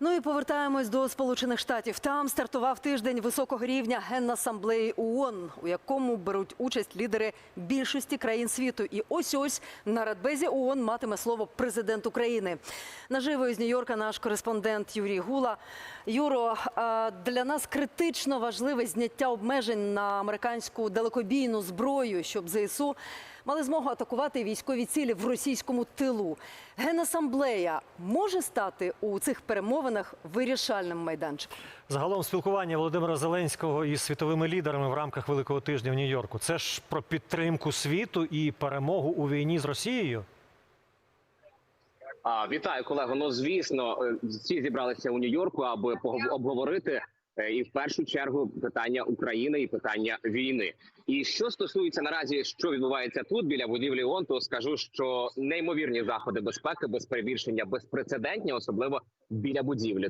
Ну і повертаємось до Сполучених Штатів. Там стартував тиждень високого рівня Генасамблеї ООН, у якому беруть участь лідери більшості країн світу. І ось ось на радбезі ООН матиме слово президент України. Наживо із Нью-Йорка наш кореспондент Юрій Гула. Юро, для нас критично важливе зняття обмежень на американську далекобійну зброю, щоб ЗСУ мали змогу атакувати військові цілі в російському тилу. Генасамблея може стати у цих перемовинах вирішальним майданчиком. Загалом спілкування Володимира Зеленського із світовими лідерами в рамках Великого тижня в Нью-Йорку. Це ж про підтримку світу і перемогу у війні з Росією. А, вітаю, колего. Ну звісно, е, всі зібралися у Нью-Йорку, аби обговорити і в першу чергу питання України і питання війни. І що стосується наразі, що відбувається тут біля будівлі ООН, то скажу, що неймовірні заходи безпеки, без перебільшення, безпрецедентні, особливо біля будівлі.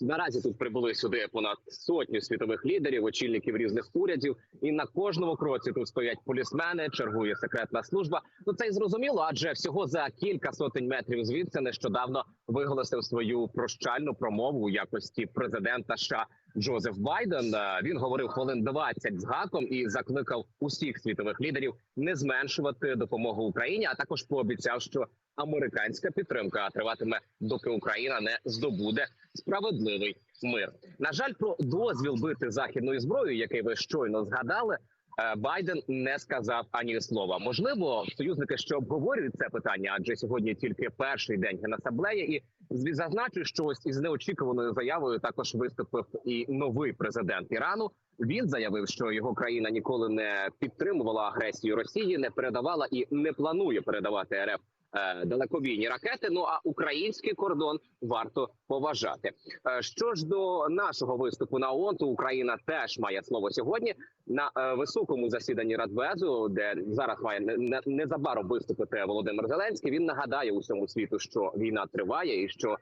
Наразі тут прибули сюди понад сотню світових лідерів, очільників різних урядів, і на кожному кроці тут стоять полісмени, чергує секретна служба. Ну це й зрозуміло, адже всього за кілька сотень метрів звідси нещодавно виголосив свою прощальну промову у якості президента США Джозеф Байден. Е, Він говорив хвилин 20 з гаком і закликав усіх світових лідерів не зменшувати допомогу Україні, а також пообіцяв, що американська підтримка триватиме, доки Україна не здобуде справедливий мир. На жаль, про дозвіл бити західною зброєю, який ви щойно згадали. Е, Байден не сказав ані слова. Можливо, союзники ще обговорюють це питання, адже сьогодні тільки перший день генасаблеї, І зазначу, що ось із неочікуваною заявою також виступив і новий президент Ірану. Він заявив, що його країна ніколи не підтримувала агресію Росії, не передавала і не планує передавати РФ далекобійні ракети. Ну а український кордон варто поважати. Е, Що ж до нашого виступу на ООН, то Україна теж має слово сьогодні на е, високому засіданні Радбезу, де зараз має не- не- незабаром виступити Володимир Зеленський. Він нагадає усьому світу, що війна триває і що. е,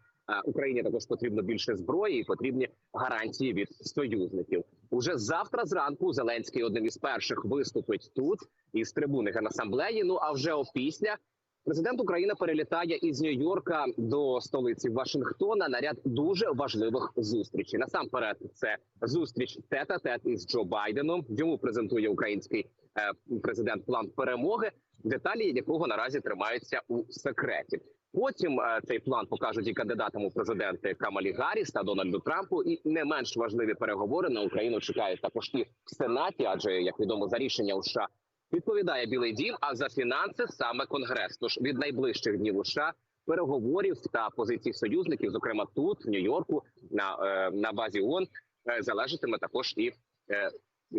Україні також потрібно більше зброї і потрібні гарантії від союзників. Уже завтра зранку Зеленський одним із перших виступить тут із трибуни Генасамблеї. Ну а вже опісля Президент України перелітає із Нью-Йорка до столиці Вашингтона на ряд дуже важливих зустрічей. Насамперед, це зустріч тет-а-тет із Джо Байденом. Йому презентує український е, президент план перемоги, деталі якого наразі тримаються у секреті. Потім е, цей план покажуть і кандидатам у президенти Камалі Гарріс та Дональду Трампу. І не менш важливі переговори на Україну чекають також і в Сенаті, адже як відомо за рішення у США відповідає Білий Дім, а за фінанси саме Конгрес. Тож від найближчих днів у США переговорів та позицій союзників, зокрема тут, в Нью-Йорку, на, е, на базі ООН, е, залежатиме також і е,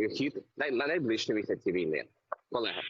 хід на, на найближчі місяці війни. Колеги.